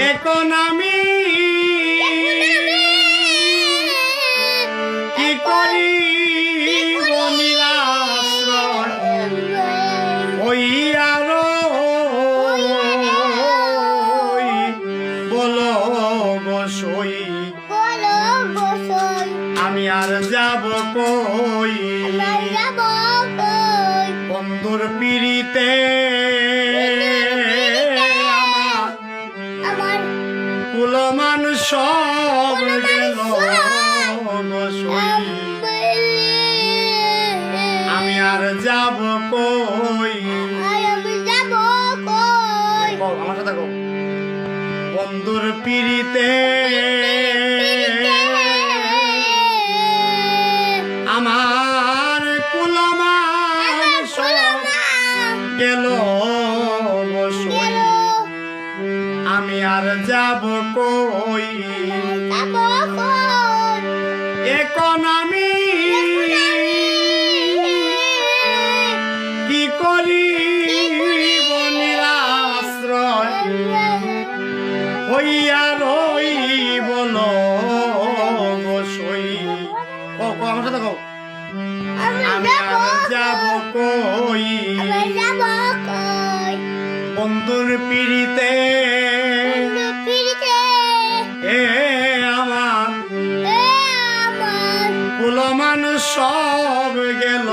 এখন আমি কি করি? বনিরাশ্রয়। ওই আরও বলো বসই। বলো বসন আমি আর যাব কই? বন্ধুর পিড়িতে কুলমান সব গেল আমি আর যাব কই? আমার সাথে বন্ধুর পিড়িতে। আমার আর যাব কই? এখন আমি কি করি? বনিরাশ্রয় হইয়া রই বলো ও কো আমার সাথে আমি আর যাব কই? পিড়িতে। এ আমার। কুলমান সব গেল।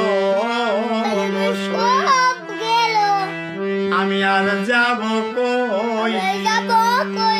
আমি আর যাব কই? যাব কই?